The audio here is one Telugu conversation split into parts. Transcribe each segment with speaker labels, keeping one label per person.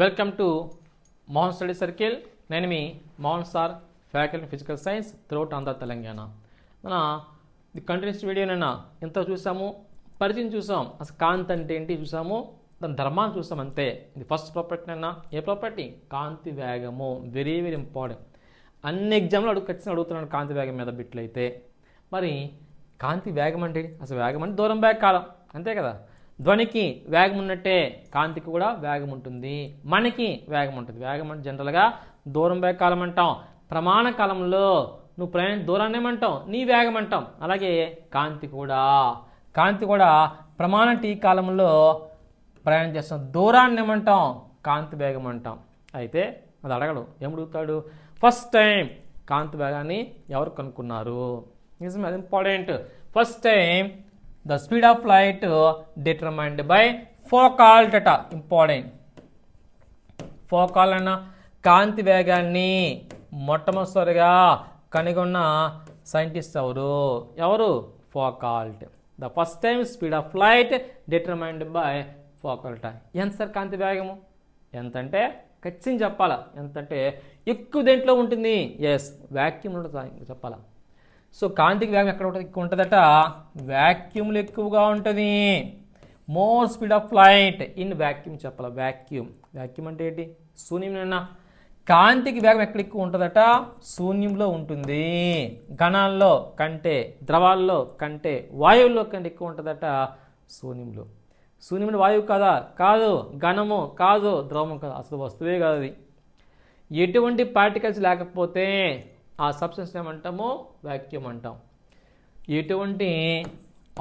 Speaker 1: Welcome to Mohan study circle నేను మీ Mohan sir faculty physical science throughout Andhra Telangana మన ది కంటిన్యూస్ వీడియో నిన్న ఎంత చూసాము పరిచయం చూసాం అసలు కాంతి అంటే ఏంటి చూసాము దాని ధర్మాన్ని చూసాం అంతే. ఇది ఫస్ట్ ప్రాపర్టీ నిన్న. ఏ ప్రాపర్టీ కాంతి వేగము. వెరీ వెరీ ఇంపార్టెంట్ అన్ని ఎగ్జామ్లు అడుగు ఖచ్చితంగా అడుగుతున్నాను కాంతి వేగం మీద బిట్లు అయితే మరి కాంతి వేగం అంటే అసలు వేగం అంటే దూరం బ్యాగ్ కాలం. అంతే కదా? ధ్వనికి వేగం ఉన్నట్టే కాంతికి కూడా వేగం ఉంటుంది. మనకి వేగం ఉంటుంది. వేగం అంటే జనరల్గా దూరం వేగ కాలం అంటాం. ప్రమాణ కాలంలో నువ్వు ప్రయాణ దూరాన్ని ఏమంటాం నీ వేగం అంటాం. అలాగే కాంతి కూడా. కాంతి కూడా ప్రమాణ టీ కాలంలో ప్రయాణం చేస్తాం. దూరాన్ని ఏమంటాం? కాంతి వేగం అంటాం. అయితే అది అడగడు. ఏమడుగుతాడు? ఫస్ట్ టైం కాంతి వేగాన్ని ఎవరు కనుక్కున్నారు? నిజమే అది important first time the speed of light determined by Foucault డట important Foucault అన్న కాంతి వేగాన్ని మొట్టమొదటిసారిగా కనుగొన్న సైంటిస్ట్ ఎవరు? ఎవరు? Foucault the first time speed of light determined by Foucault ఎంత సార్ కాంతి వేగము? ఎంతంటే ఖచ్చితంగా చెప్పాలా? ఎంతంటే ఎక్కువ దేంట్లో ఉంటుంది? ఎస్ వ్యాక్యూమ్ చెప్పాలా? సో కాంతికి వేగం ఎక్కడ ఉంటుంది? ఎక్కువ ఉంటుందట వ్యాక్యూమ్లు ఎక్కువగా ఉంటుంది. More speed of light in vacuum చెప్పాలి? వ్యాక్యూమ్ వ్యాక్యూమ్ అంటే ఏంటి? శూన్యం నిన్న కాంతికి వేగం ఎక్కడ ఎక్కువ ఉంటుందట? శూన్యంలో ఉంటుంది. ఘనాల్లో కంటే ద్రవాల్లో కంటే వాయువుల్లో కంటే ఎక్కువ ఉంటుందట శూన్యంలో. శూన్యం వాయువు కాదా? కాదు. ఘనము కాదు. ద్రవము కాదు. అసలు వస్తువే కాదు అది. ఎటువంటి పార్టికల్స్ లేకపోతే ఆ సబ్స్టెన్స్ ఏమంటాము? వాక్యూమ్ అంటాం. ఎటువంటి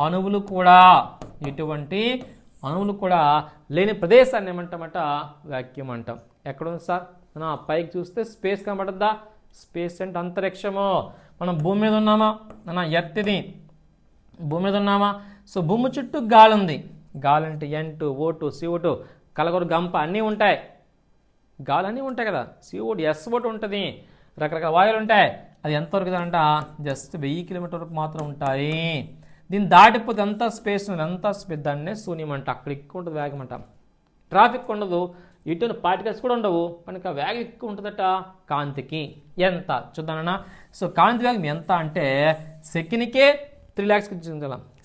Speaker 1: అణువులు కూడా ఎటువంటి అణువులు కూడా లేని ప్రదేశాన్ని ఏమంటామట? వాక్యూమ్ అంటాం. ఎక్కడ ఉంది సార్? మనం ఆ పైకి చూస్తే స్పేస్ కనబడద్దా? స్పేస్ అంటే అంతరిక్షము. మనం భూమి మీద ఉన్నామా? మన ఎత్తిది భూమి మీద ఉన్నామా? సో భూమి చుట్టూ గాలి ఉంది. గాలి అంటే N two O two CO two కలగొరు గంప అన్నీ ఉంటాయి. గాలి అన్నీ ఉంటాయి కదా. సిఓటి ఎస్ ఓటు ఉంటుంది. రకరకాల వాయువులు ఉంటాయి. అది ఎంతవరకు అంట జస్ట్ వెయ్యి కిలోమీటర్ వరకు మాత్రం ఉంటాయి. దీన్ని దాటిపోతే ఎంత స్పేస్ ఉంది ఎంత స్పేస్ దాన్నే శూన్యం అంట. అక్కడ ఎక్కువ ఉంటుంది వేగం అంట. ట్రాఫిక్ ఉండదు. ఇటువంటి పార్టికల్స్ కూడా ఉండవు. కనుక వేగం ఎక్కువ ఉంటుందట కాంతికి. ఎంత? చూద్దానన్నా సో కాంతి వేగం ఎంత అంటే సెకండ్కే త్రీ ల్యాక్స్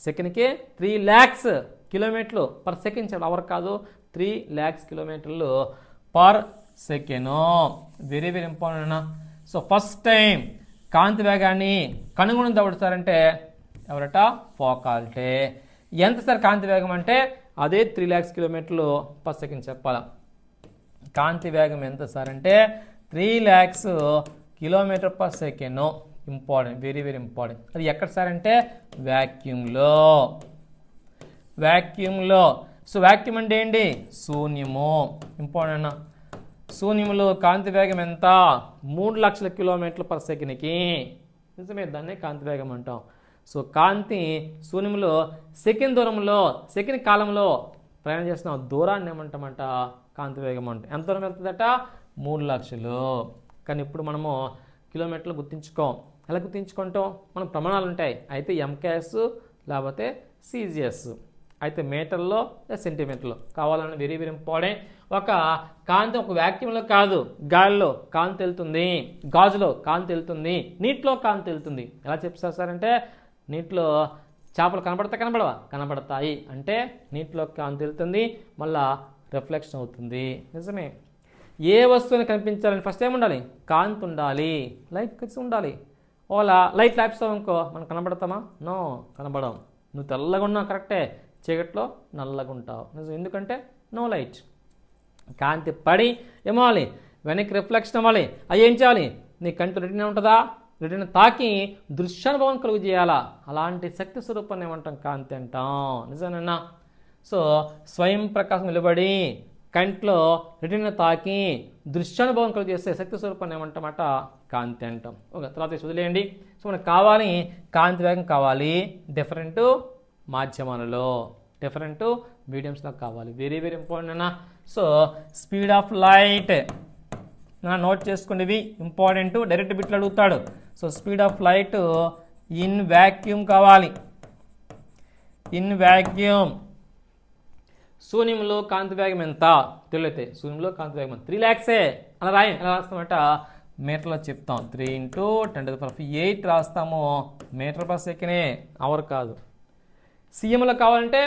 Speaker 1: సెకండ్కే త్రీ ల్యాక్స్ కిలోమీటర్లు పర్ సెకండ్ చాలా అవర్ కాదు. త్రీ ల్యాక్స్ కిలోమీటర్లు per second very very important అన్న సో ఫస్ట్ టైం కాంతి వేగాన్ని కనుగొని ఎవడతారంటే ఎవరట? ఫోకాల్టే ఎంత సార్ కాంతి వేగం అంటే? అదే త్రీ ల్యాక్స్ కిలోమీటర్లు పర్ సెకండ్ చెప్పాలి. కాంతి వేగం ఎంత సార్ అంటే? Three lakhs kilometre per second important very very important అది ఎక్కడ సార్ అంటే? వ్యాక్యూమ్లో వ్యాక్యూమ్లో సో వ్యాక్యూమ్ అంటే ఏంటి? శూన్యము. ఇంపార్టెంట్ అన్న శూన్యములో కాంతి వేగం ఎంత? మూడు లక్షల కిలోమీటర్లు పర్ సెకండ్కి నిజమే దాన్నే కాంతి వేగం అంటాం. సో కాంతి శూన్యంలో సెకండ్ దూరంలో సెకండ్ కాలంలో ప్రయాణం చేస్తున్న దూరాన్ని ఏమంటామంట? కాంతి వేగం అంట. ఎంత దూరం వెళ్తుందట? మూడు లక్షలు. కానీ ఇప్పుడు మనము కిలోమీటర్లు గుర్తించుకోం. ఎలా గుర్తించుకుంటాం? మనం ప్రమాణాలు ఉంటాయి. అయితే ఎంకేఎస్ లేకపోతే సీజిఎస్. అయితే మీటర్లో లేదా సెంటీమీటర్లో కావాలని వెరీ వెరీ ఇంపార్టెంట్ ఒక కాంతి ఒక వ్యాక్యూమ్లో కాదు. గాలిలో కాంతి వెళ్తుంది. గాజులో కాంతి వెళ్తుంది. నీటిలో కాంతి వెళ్తుంది. ఎలా చెప్తారు సార్ అంటే నీటిలో చేపలు కనబడతా కనబడవా కనబడతాయి అంటే నీటిలో కాంతి వెళ్తుంది మళ్ళా రిఫ్లెక్షన్ అవుతుంది. నిజమే. ఏ వస్తువుని కనిపించాలని ఫస్ట్ ఏం ఉండాలి కాంతి ఉండాలి. లైట్ కలిసి ఉండాలి. ఓలా లైట్ లేపుస్తావు అనుకో మనం కనబడతామా? నో కనబడం నువ్వు తెల్లగా ఉన్నావు కరెక్టే చీకట్లో నల్లగా ఉంటావు నిజం. ఎందుకంటే నో లైట్ కాంతి పడి ఏమవ్వాలి? వెనక్కి రిఫ్లెక్షన్ అవ్వాలి. అవి ఏం చేయాలి? నీ కంటి రెటీనా ఉంటుందా? రెటీనా తాకి దృశ్యానుభవం కలుగు చేయాలా? అలాంటి శక్తి స్వరూపాన్ని ఏమంటాం కాంతి అంటాం. నిజమేనా? సో స్వయం ప్రకాశం నిలబడి కంట్లో రెటిన తాకి దృశ్యానుభవం కలుగు చేసే శక్తి స్వరూపాన్ని ఏమంటామట కాంతి అంటాం. ఓకే తర్వాత వదిలేయండి. సో మనకు కావాలి కాంతి వేగం కావాలి. డిఫరెంట్ మాధ్యమాలలో డిఫరెంట్ మీడియంస్లో కావాలి. వెరీ వెరీ ఇంపార్టెంట్ అన్న. సో స్పీడ్ ఆఫ్ లైట్ నా నోట్ చేసుకునేవి ఇంపార్టెంట్ డైరెక్ట్ బిట్లు అడుగుతాడు. So speed of light in vacuum కావాలి. ఇన్ వ్యాక్యూమ్ శూన్యంలో కాంతి వేగం ఎంత? తెలియతే శూన్యంలో కాంతి వేగం త్రీ ల్యాక్సే అలా రాయి ఎలా రాస్తామంట. మీటర్లో చెప్తాం. Three into ten to eight రాస్తాము. మీటర్ పర్ సెకండే అవర్ కాదు. సీఎంలో కావాలంటే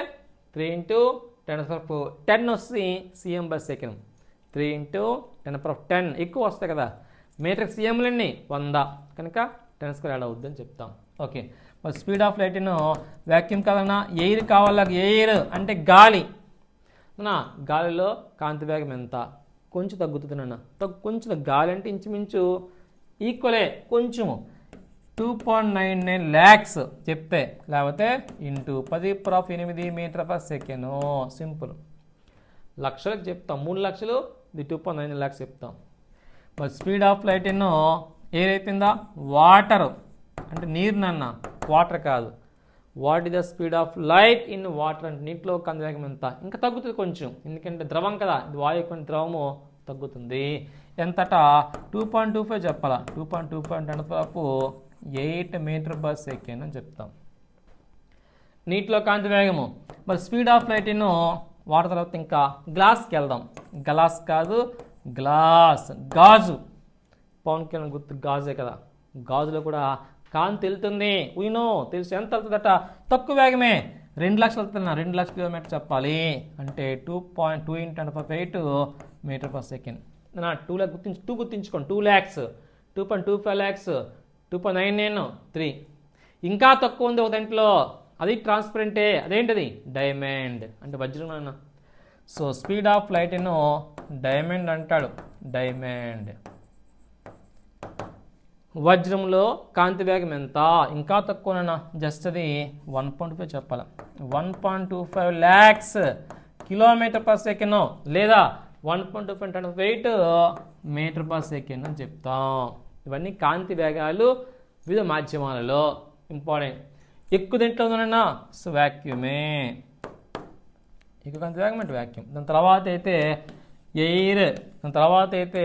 Speaker 1: three into ten power ten వస్తుంది CM by second three into ten power ten ఎక్కువ వస్తాయి కదా. మీటర్కి సీఎంలన్నీ వంద. కనుక టెన్ స్క్వేర్ యాడ్ అవుద్దని చెప్తాం. ఓకే మరి స్పీడ్ ఆఫ్ లైట్ను వ్యాక్యూమ్ కదన్నా ఎయిర్ కావాలా ఎయిర్ అంటే గాలి. నా గాలిలో కాంతి వేగం ఎంత? కొంచెం తగ్గుతుంది నాన్న. కొంచెం గాలి అంటే ఇంచుమించు ఈక్వలే కొంచెము. Two point nine nine lakhs చెప్తే లేకపోతే ఇంటూ పది ప్రాఫ్ ఎనిమిది మీటర్ పర్ సెకండ్ సింపుల్. లక్షలకు చెప్తాం. మూడు లక్షలు ఇది టూ పాయింట్ నైన్ ల్యాక్స్ చెప్తాం. మరి స్పీడ్ ఆఫ్ లైట్ ఎన్నో? ఏదైపోయిందా వాటర్ అంటే నీరునన్న వాటర్ కాదు. What is the speed of light in water అంటే నీటిలో కందవేగం ఎంత? ఇంకా తగ్గుతుంది కొంచెం. ఎందుకంటే ద్రవం కదా ఇది వాయు కొన్ని ద్రవము తగ్గుతుంది. ఎంతట? టూ పాయింట్ టూ ఫైవ్ చెప్పాలా? టూ పాయింట్ టూ ఫైవ్ అంటే ఎయిట్ మీటర్ పర్ సెకండ్ అని చెప్తాం. నీటిలో కాంతి వేగము. మరి speed of light in water తర్వాత ఇంకా గ్లాస్కి వెళ్దాం. గ్లాస్ కాదు గ్లాస్ గాజు. పవన్ కళ్యాణ్ గుర్తు గాజే కదా. గాజులో కూడా కాంతి వెళ్తుంది. ఉయినో తెలుసు. ఎంత వెళ్తుందట? తక్కువ వేగమే. రెండు లక్షలు వెళ్తున్నా రెండు లక్షల కిలోమీటర్ చెప్పాలి. అంటే two point two into ten five eight metre per second నా టూ ల్యాక్ గుర్తించు two గుర్తించుకోండి. Two lakhs two point two five lakhs two point nine nine three. ఇంకా తక్కువ ఉంది ఒక దాంట్లో. అది ట్రాన్స్పరెంటే అదేంటిది? డైమండ్ అంటే వజ్రం అన్న సో స్పీడ్ ఆఫ్ లైట్ను డైమండ్ అంటాడు. డైమండ్ వజ్రంలో కాంతి వేగం ఎంత? ఇంకా తక్కువనన్నా జస్ట్ అది వన్ పాయింట్ ఫైవ్ చెప్పాలి. One point two five lakhs kilometer per second లేదా one point two five eight meter per second అని చెప్తాం. ఇవన్నీ కాంతి వేగాలు వివిధ మాధ్యమాలలో ఇంపార్టెంట్. ఎక్కువ దీంట్లో ఉందన్నా సో వ్యాక్యూమే ఎక్కువ కాంతి వేగం అంటే వ్యాక్యూమ్ దాని తర్వాత అయితే ఎయిర్ దాని తర్వాత అయితే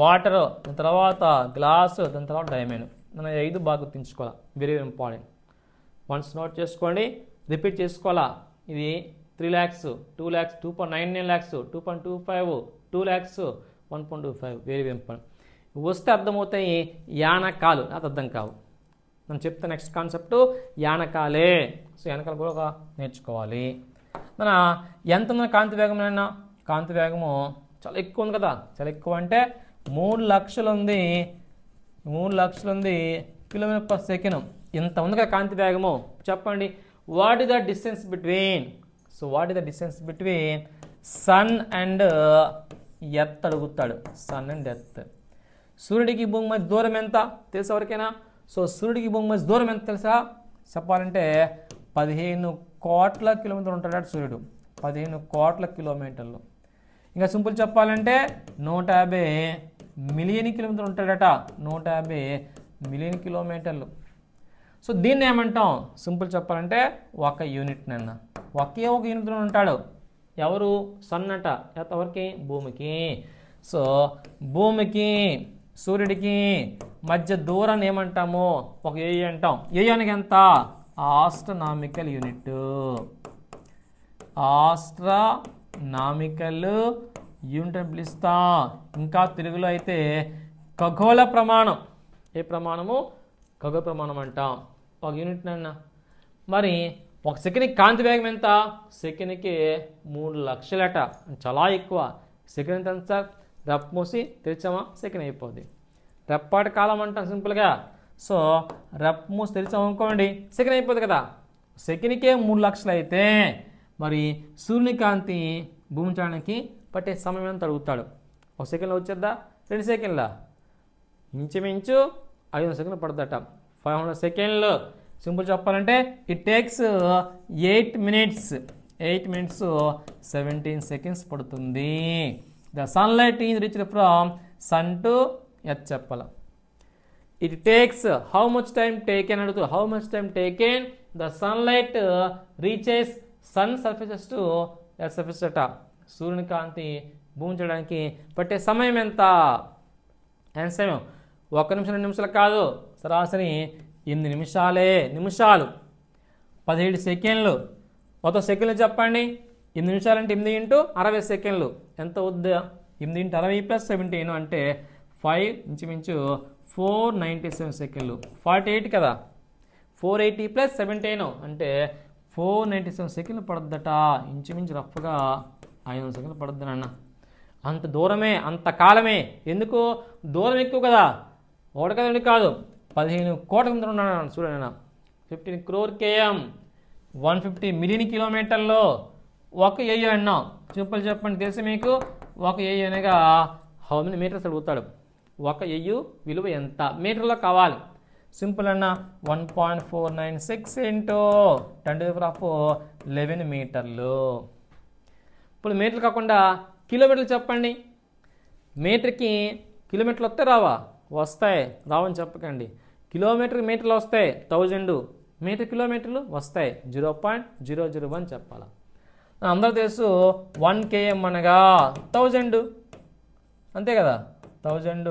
Speaker 1: వాటర్ దాని తర్వాత గ్లాస్ దాని తర్వాత డైమండ్. మనం ఐదు బాగా గుర్తించుకోవాలి? వెరీ ఇంపార్టెంట్ వన్స్ నోట్ చేసుకోండి. రిపీట్ చేసుకోవాలా? ఇది three lakhs two lakhs two point nine nine lakhs two point two five two lakhs one point two five very important వస్తే అర్థమవుతాయి యానకాలు. అది అర్థం కావు. మనం చెప్తే నెక్స్ట్ కాన్సెప్ట్ యానకాలే. సో యానకాలు కూడా నేర్చుకోవాలి. మన ఎంత ఉన్న కాంతి వేగం అయినా కాంతి వేగము చాలా ఎక్కువ ఉంది కదా. చాలా ఎక్కువ అంటే మూడు లక్షలు ఉంది. మూడు లక్షలు ఉంది కిలోమీటర్ పర్ సెకండ్ ఇంత ఉంది కదా కాంతి వేగము. చెప్పండి what is the distance between so what is the distance between sun and earth అడుగుతాడు. సన్ అండ్ ఎర్త్ సూర్యుడికి భూమి మధ్య దూరం ఎంత? తెలుసా ఎవరికైనా? సో సూర్యుడికి భూమి మధ్య దూరం ఎంత తెలుసా? చెప్పాలంటే పదిహేను కోట్ల కిలోమీటర్లు ఉంటాడట సూర్యుడు. పదిహేను కోట్ల కిలోమీటర్లు. ఇంకా సింపుల్ చెప్పాలంటే నూట యాభై మిలియన్ కిలోమీటర్లు ఉంటాడట. నూట యాభై మిలియన్ కిలోమీటర్లు. సో దీన్ని ఏమంటాం? సింపుల్ చెప్పాలంటే ఒక యూనిట్ నన్న. ఒకే ఒక యూనిట్లో ఉంటాడు. ఎవరు? సన్నట. ఎవరికి? భూమికి. సో భూమికి సూర్యుడికి మధ్య దూరాన్ని ఏమంటాము? ఒక ఏ అంటాం? ఏయానికి ఎంత? Astronomical unit. ఆస్ట్రనామికల్ యూనిట్ అని పిలుస్తాం. ఇంకా తెలుగులో అయితే ఖగోళ ప్రమాణం. ఏ ప్రమాణము? ఖగోళ ప్రమాణం అంటాం. ఒక యూనిట్ అన్న మరి ఒక సెకండ్కి కాంతి వేగం ఎంత? సెకండ్కి మూడు లక్షలట. చాలా ఎక్కువ. సెకండ్ ఎంత సార్? రప్ మూసి తెరిచామా? సెకండ్ అయిపోద్ది. రెప్పాటి కాలం అంటాం సింపుల్గా సో రప్ మూసి తెరిచాం అనుకోండి సెకండ్ అయిపోద్ది కదా. సెకండ్కే మూడు లక్షలు అయితే మరి సూర్యకాంతి భూమి చేయడానికి పట్టే సమయం ఎంత అడుగుతాడు? ఒక సెకండ్లో వచ్చేద్దా? రెండు సెకండ్ల? ఇంచుమించు ఐదు వందల సెకండ్లు పడుతుందట ఫైవ్ హండ్రెడ్ సెకండ్లు. సింపుల్ చెప్పాలంటే it takes eight minutes eight minutes seventeen seconds పడుతుంది. The sunlight is reached from sun to earth చెప్పాల it takes how much time taken అడుగుతూ how much time taken the sunlight reaches sun surfaces to earth surface అట సూర్యుని కాంతి భూమి చేయడానికి పట్టే సమయం ఎంత ఎంత సమయం ఒక నిమిషం రెండు నిమిషాలు కాదు సరాసరి ఎనిమిది నిమిషాలే నిమిషాలు పదిహేడు సెకండ్లు మొత్తం సెకండ్లు చెప్పండి ఎనిమిది నిమిషాలంటే ఎనిమిది ఇంటూ అరవై సెకండ్లు. ఎంత వద్దు ఎనిమిది ఇంటూ అరవై ప్లస్ సెవెంటీన్ అంటే ఫైవ్ ఇంచుమించు ఫోర్ నైంటీ సెవెన్ సెకండ్లు. ఫార్టీ ఎయిట్ కదా? ఫోర్ ఎయిటీ ప్లస్ సెవెంటీన్ అంటే ఫోర్ నైంటీ సెవెన్ సెకండ్లు పడుద్దట. ఇంచుమించు రఫ్గా ఐదు వందల సెకండ్లు పడుద్ది అంత దూరమే అంత కాలమే. ఎందుకు? దూరం ఎక్కువ కదా. ఒకటి కదండి కాదు. పదిహేను కోట్ల మంది ఉన్నాను చూడండి అన్న fifteen crore KM. One fifty million కిలోమీటర్లో. ఒక ఎయ్యి అన్నాం. సింపుల్ చెప్పండి తెలిసి మీకు? ఒక ఎయ్యి అనగా హౌ మెనీ మీటర్స్ అడుగుతాడు. ఒక ఎయ్యు విలువ ఎంత? మీటర్లో కావాలి. సింపుల్ అన్న one point four nine six into ten to of eleven మీటర్లు. ఇప్పుడు మీటర్లు కాకుండా కిలోమీటర్లు చెప్పండి. మీటర్కి కిలోమీటర్లు వస్తే రావా? వస్తాయి. రావని చెప్పకండి. కిలోమీటర్ మీటర్లు వస్తాయి థౌజండ్. మీటర్ కిలోమీటర్లు వస్తాయి. Zero point zero zero one చెప్పాలా? అందరూ తెలుసు వన్ కేఎం అనగా థౌజండ్ అంతే కదా? థౌజండ్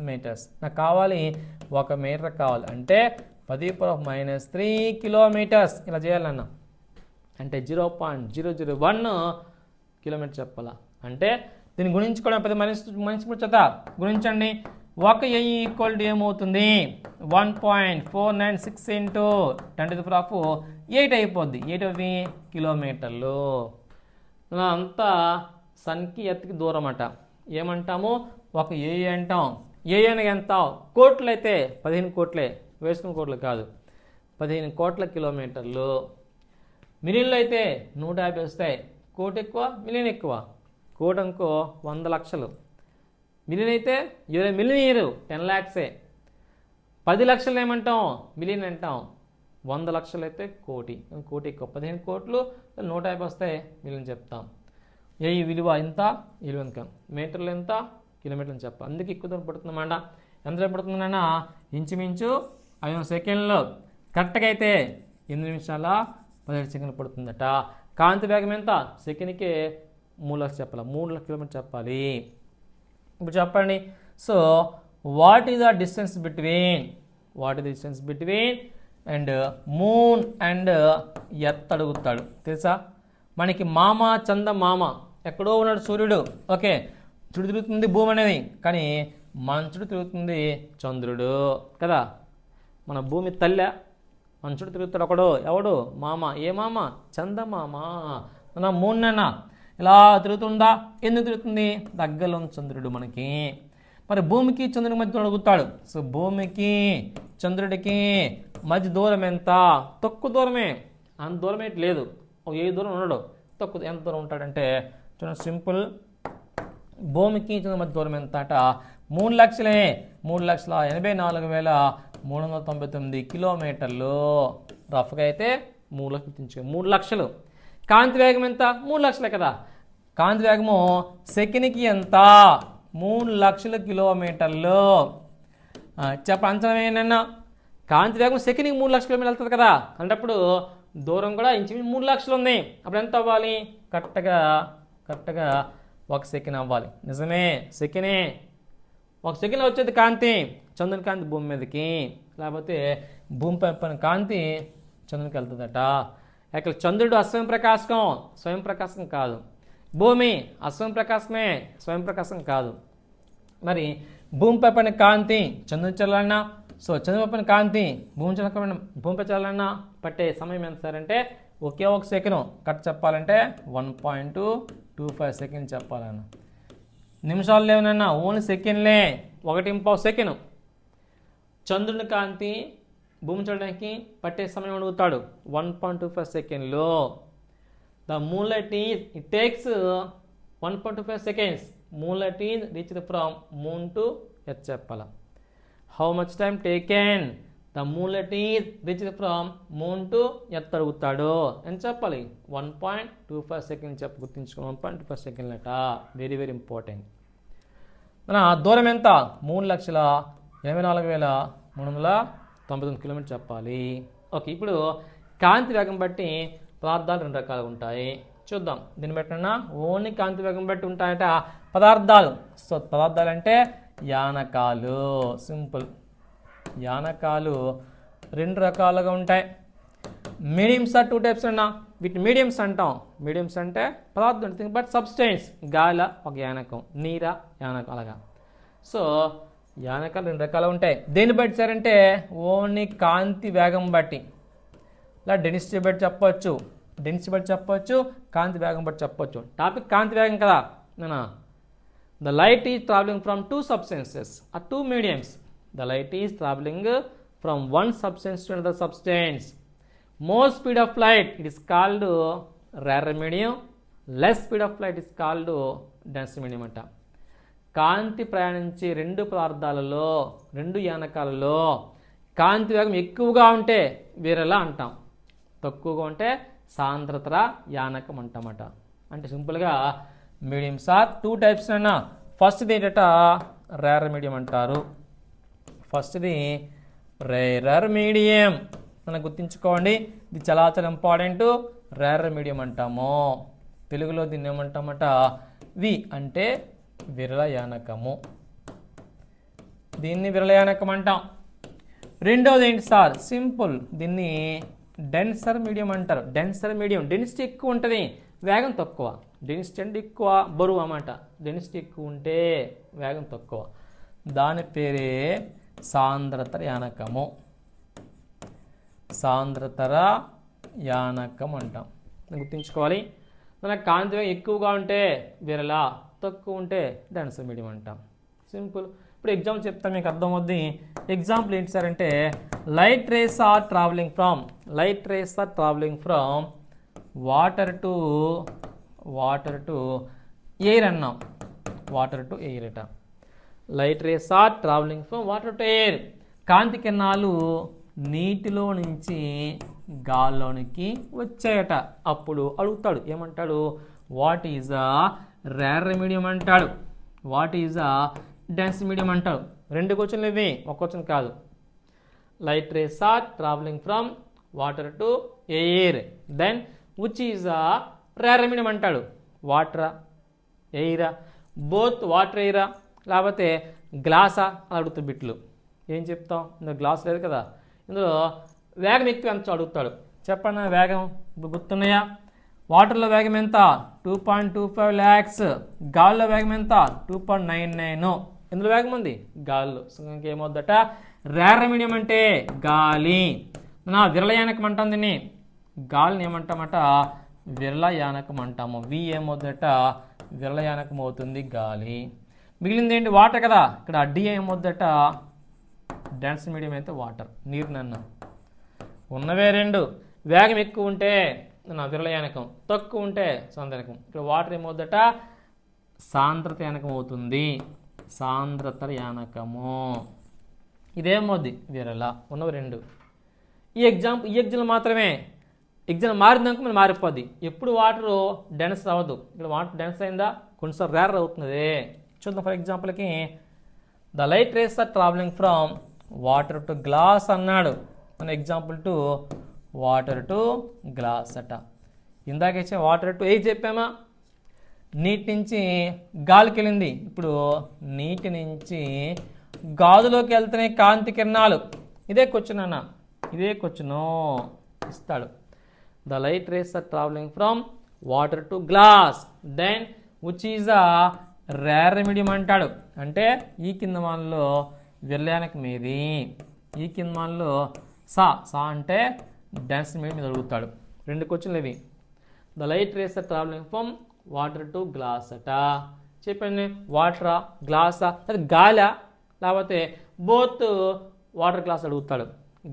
Speaker 1: మీటర్స్ నాకు కావాలి ఒక మీటర్ కావాలి. అంటే పది పవర్ మైనస్ త్రీ కిలోమీటర్స్ ఇలా చేయాలన్నా. అంటే zero point zero zero one kilometer చెప్పాలా? అంటే దీన్ని గుణించుకోవడం పది మనిషి మనిషి చేత గుణించండి. ఒక ఏ ఈక్వల్ టు ఏమవుతుంది one point four nine six into ten to prof eight అయిపోద్ది. ఎయిట్ అవి కిలోమీటర్లు. అంతా సన్కి ఎత్తుకి దూరం అట. ఏమంటాము? ఒక ఏ అంటాం. ఏ అనగా ఎంత? కోట్లు అయితే పదిహేను కోట్లే. వేసుకున్న కోట్లు కాదు. పదిహేను కోట్ల కిలోమీటర్లు. మిలియన్లు అయితే నూట యాభై వస్తాయి. కోటి ఎక్కువ మిలియన్ ఎక్కువ. కోటి అనుకో వంద లక్షలు. మిలియన్ అయితే ఇరవై మిలియన్ టెన్ ల్యాక్సే పది లక్షలు ఏమంటాం? మిలియన్ అంటాం. వంద లక్షలు అయితే కోటి. కోటి ఎక్కువ. పదిహేను కోట్లు నూట యాభై వస్తే మిలియన్ చెప్తాం. ఏ ఈ విలువ ఎంత? విలువ ఎంత మీటర్లు ఎంత? కిలోమీటర్లు అని చెప్పాలి. అందుకే ఎక్కువ దూరం పడుతుందన్నమాట ఎంత దూరం పడుతుందన్న ఇంచుమించు ఐదు సెకండ్లు. కరెక్ట్గా అయితే ఎనిమిది నిమిషాల పదిహేడు సెకండ్లు పడుతుందట. కాంతి వేగం ఎంత? సెకండ్కి మూడు లక్షలు చెప్పాలి. మూడు లక్షల కిలోమీటర్ చెప్పాలి. ఇప్పుడు చెప్పండి. So what is the distance between what is distance between and moon and earth అడుగుతాడు. తెలుసా? మనకి మామ చంద మామ ఎక్కడో ఉన్నాడు సూర్యుడు. ఓకే. చుడు తిరుగుతుంది భూమి అనేది. కానీ మంచుడు తిరుగుతుంది చంద్రుడు. కదా? మన భూమి తల్లె మంచుడు తిరుగుతాడు ఒకడు. ఎవడు? మామ. ఏ మామ? చందమామ మన మూన్నెన్న ఇలా తిరుగుతుందా? ఎందుకు తిరుగుతుంది? దగ్గరలో ఉంది చంద్రుడు మనకి. మరి భూమికి చంద్రుడికి మధ్య అడుగుతాడు? సో భూమికి చంద్రుడికి మధ్య దూరం ఎంత? తక్కువ దూరమే. అంత దూరం ఏంటి లేదు. ఓ ఏ దూరం ఉండడు. తక్కువ ఎంత దూరం ఉంటాడంటే చూడండి సింపుల్. భూమికి చంద్రుడి మధ్య దూరం ఎంత అట మూడు లక్షలే. మూడు లక్షల ఎనభై నాలుగు వేల మూడు వందల తొంభై తొమ్మిది కిలోమీటర్లు. రఫ్గా అయితే మూడు లక్షలు మూడు లక్షలు. కాంతి వేగం ఎంత? మూడు లక్షలే కదా. కాంతి వేగము సెకండ్కి ఎంత? మూడు లక్షల కిలోమీటర్లు. చెప్ప అంచనా ఏంటన్నా కాంతి వేగం సెకండ్కి మూడు లక్షల కిలోమీటర్లు వెళ్తుంది కదా. అంటప్పుడు దూరం కూడా ఇంచుమించు మూడు లక్షలు ఉంది. అప్పుడు ఎంత అవ్వాలి? కరెక్ట్గా కరెక్ట్గా ఒక సెకండ్ అవ్వాలి. నిజమే సెకండే ఒక సెకండ్లో వచ్చేది కాంతి చంద్రుని కాంతి భూమి మీదకి. లేకపోతే భూమిపై పైన కాంతి చంద్రునికి వెళ్తుందట. ఇక్కడ చంద్రుడు అస్వయం ప్రకాశకం స్వయం ప్రకాశం కాదు. భూమి అస్వయం ప్రకాశమే స్వయం ప్రకాశం కాదు. మరి భూమిపై పడిన కాంతి చంద్రుని చల్లాలన్నా సో చంద్రుని కాంతి భూమి చల్లకపోయిన భూమిపై చల్లాలన్నా పట్టే సమయం ఎంత సార్ అంటే ఒకే ఒక సెకండ్ కట్ చెప్పాలంటే one point two five second చెప్పాలన్నా నిమిషాలు లేవనన్నా ఓన్లీ సెకండ్లే ఒకటి ఇంపావు సెకండ్ చంద్రుని కాంతి భూమి చూడడానికి పట్టే సమయం అడుగుతాడు. వన్ పాయింట్ టూ ఫైవ్ సెకండ్లో. The moonlight is it takes one point two five seconds moonlight is reach from moon to earth చెప్పాల how much time taken the moonlight is reach from moon to earth అడుగుతాడు అని చెప్పాలి. One point two five second చెప్పు గుర్తుంచుకో one point two five second అట వెరీ వెరీ ఇంపార్టెంట్ మన దూరం ఎంత? మూడు లక్షల ఎనభై నాలుగు వేల మూడు వందల తొంభై తొమ్మిది కిలోమీటర్ చెప్పాలి. ఓకే ఇప్పుడు కాంతి వేగం బట్టి పదార్థాలు రెండు రకాలుగా ఉంటాయి. చూద్దాం. దీన్ని బట్టన్నా ఓన్లీ కాంతి వేగం బట్టి ఉంటాయట. పదార్థాలు. సో పదార్థాలు అంటే యానకాలు. సింపుల్. యానకాలు రెండు రకాలుగా ఉంటాయి. మీడియంస్ ఆర్ టూ టైప్స్ అన్నా. వీటి మీడియంస్ అంటాం. మీడియంస్ అంటే పదార్థం. బట్ సబ్స్టెన్స్ గాలి ఒక యానకం. నీర యానకం. అలాగా. సో యానకాలు రెండు రకాలు ఉంటాయి. దేన్ని బట్టి సారంటే ఓన్లీ కాంతి వేగం బట్టి. ఇలా డెన్సిటీ బట్టి చెప్పవచ్చు డెన్సిటీ బట్టి చెప్పవచ్చు కాంతి వేగం బట్టి చెప్పవచ్చు టాపిక్ కాంతి వేగం కదా? నేనా? The light is travelling from two substances ఆ two mediums the light is travelling from one substance to another substance more speed of light it is called rare medium less speed of light is called dense medium అంట. కాంతి ప్రయాణించే రెండు పదార్థాలలో రెండు యానకాలలో కాంతి వేగం ఎక్కువగా ఉంటే వేరేలా అంటాం. తక్కువగా ఉంటే సాంద్రతర యానకం అంటామట. అంటే సింపుల్గా మీడియం సార్ టూ టైప్స్ అన్నా ఫస్ట్ది ఏంటట? రేర్ మీడియం అంటారు. ఫస్ట్ది రేరర్ మీడియం మనం గుర్తుంచుకోండి ఇది చాలా చాలా ఇంపార్టెంట్ రేరర్ మీడియం అంటాము. తెలుగులో దీన్ని ఏమంటామట? వి అంటే విరళ యానకము. దీన్ని విరళ యానకం అంటాం. రెండోది ఏంటి సార్? సింపుల్ దీన్ని డెన్సర్ మీడియం అంటారు. డెన్సర్ మీడియం డెన్సిటీ ఎక్కువ ఉంటుంది వేగం తక్కువ. డెన్సిటీ అంటే ఎక్కువ బరువు అన్నమాట. డెన్సిటీ ఎక్కువ ఉంటే వేగం తక్కువ. దాని పేరే సాంద్రతర యానకము. సాంద్రతర యానకం అంటాం. గుర్తుంచుకోవాలి. మన కాంతి ఎక్కువగా ఉంటే వేరేలా తక్కువ ఉంటే డెన్సర్ మీడియం అంటాం. సింపుల్ ఇప్పుడు ఎగ్జాంపుల్ చెప్తాను మీకు అర్థమవుద్ది. ఎగ్జాంపుల్ ఏంటి సార్ అంటే light rays are travelling from light rays are travelling from water to water to air అన్నాం. వాటర్ టు ఎయిర్ అట. Light rays are travelling from water to air కాంతి కిరణాలు నీటిలో నుంచి గాల్లోనికి వచ్చాయట. అప్పుడు అడుగుతాడు ఏమంటాడు? What is a rare medium అంటాడు. What is a dense medium అంటాడు రెండు క్వశ్చన్లు ఇవి ఒక క్వశ్చన్ కాదు. Light rays are travelling from water to air then which is a rarer medium అంటాడు. వాటరా ఎయిరా బోత్ వాటర్ ఎయిరా లేకపోతే గ్లాసా అని అడుగుతాడు బిట్లు. ఏం చెప్తాం? ఇందులో గ్లాస్ లేదు కదా. ఇందులో వేగం ఎక్కువ ఎంత అడుగుతాడు. చెప్పండి వేగం? ఇప్పుడు గుర్తున్నాయా? వాటర్లో వేగం ఎంత? Two point two five lakhs గాల్లో వేగం ఎంత? టూ పాయింట్ నైన్ నైన్ ఇందులో వేగం ఉంది? గాల్లో. సో ఇంకేమవుద్దట ఏమవుద్దట? మీడియం అంటే గాలి. నా విరళయానకం అంటాం దీన్ని. గాలిని ఏమంటామట? విరళయానకం అంటాము. వి ఏమవుద్దట? విరళయానకం అవుతుంది గాలి. మిగిలింది ఏంటి? వాటర్ కదా. ఇక్కడ డి ఏమవుద్దట? డ్యాన్స్ మీడియం అయితే వాటర్. నీరు నన్ను. ఉన్నవే రెండు. వేగం ఎక్కువ ఉంటే నా విరళయానకం. తక్కువ ఉంటే సాంద్రనకం ఇక్కడ వాటర్ ఏమవుద్దట? సాంద్రత యానకం అవుతుంది. సాంద్రత యానకము ఇదేమోది విరళ. ఉన్నవి రెండు. ఈ ఎగ్జాంపుల్ ఈ ఎగ్జామ్ మాత్రమే. ఎగ్జామ్ మారినాక మనం మారిపోద్ది. ఎప్పుడు వాటర్ డెన్స్ అవ్వదు. ఇక్కడ వాటర్ డెన్స్ అయిందా? కొన్నిసార్లు రేర్ అవుతుంది చూద్దాం ఫర్ ఎగ్జాంపుల్కి. The light rays are travelling from water to glass అన్నాడు. మన example to water to glass అట. ఇందాక ఇచ్చే వాటర్ టు ఏ చెప్పామా? నీటి నుంచి గాలికి వెళ్ళింది ఇప్పుడు నీటి నుంచి గాజులోకి వెళ్తున్నాయి కాంతి కిరణాలు. ఇదే క్వశ్చన్ అన్న. ఇదే క్వశ్చన్ ఇస్తాడు. The light rays are travelling from water to glass then which is a rare medium అంటాడు. అంటే ఈ కింద మనలో విర్యానికి మీది. ఈ కింద మనలో సా. సా అంటే డ్యాన్స్ మీడియం మీద అడుగుతాడు. రెండు క్వశ్చన్లు ఇవి. The light rays are travelling from water to glass అట. చెప్పండి వాటరా గ్లాసా? అది గాలా? లేకపోతే బోత్ వాటర్ గ్లాస్ అడుగుతాడు.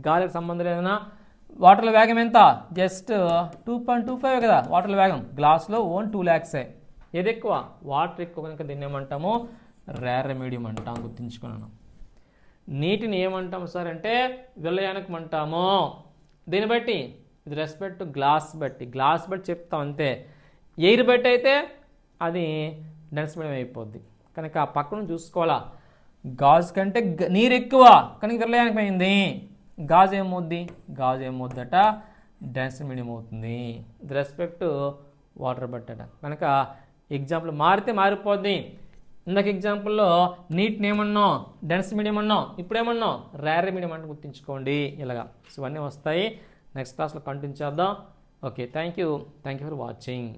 Speaker 1: గాలికి సంబంధం లేదన్నా వాటర్ల వేగం ఎంత? Just two point two five కదా వాటర్ల వేగం. గ్లాస్లో ఓన్ టూ ల్యాక్సే ఏది ఎక్కువ వాటర్ ఎక్కువ కనుక దీన్ని ఏమంటాము రేర్ మీడియం అంటాం గుర్తుంచుకున్నాను. నీటిని ఏమంటాము సార్ అంటే విలయానికి అంటాము దీన్ని బట్టి ఇది రెస్పెక్ట్ గ్లాస్ బట్టి. గ్లాస్ బట్టి చెప్తాం అంతే. ఎయిర్ బెట్ అయితే అది నడిచిపోయడం మీడియం అయిపోద్ది కనుక ఆ పక్కన చూసుకోవాలా? గాజు కంటే నీరు ఎక్కువ. కనుక విరలయానికి గాజు ఏమవుద్ది? గాజు ఏమవుద్దట? డెన్స్ మీడియం అవుతుంది విత్ రెస్పెక్ట్ వాటర్ బట్టట కనుక ఎగ్జాంపుల్ మారితే మారిపోద్ది. ఇందాక ఎగ్జాంపుల్లో నీట్ని ఏమన్నాం? డెన్స్ మీడియం అన్నాం ఇప్పుడు ఏమన్నాం? రేర్ మీడియం అంటే గుర్తుంచుకోండి. ఇలాగా. సో ఇవన్నీ వస్తాయి. నెక్స్ట్ క్లాస్లో కంటిన్యూ చేద్దాం. Okay thank you thank you for watching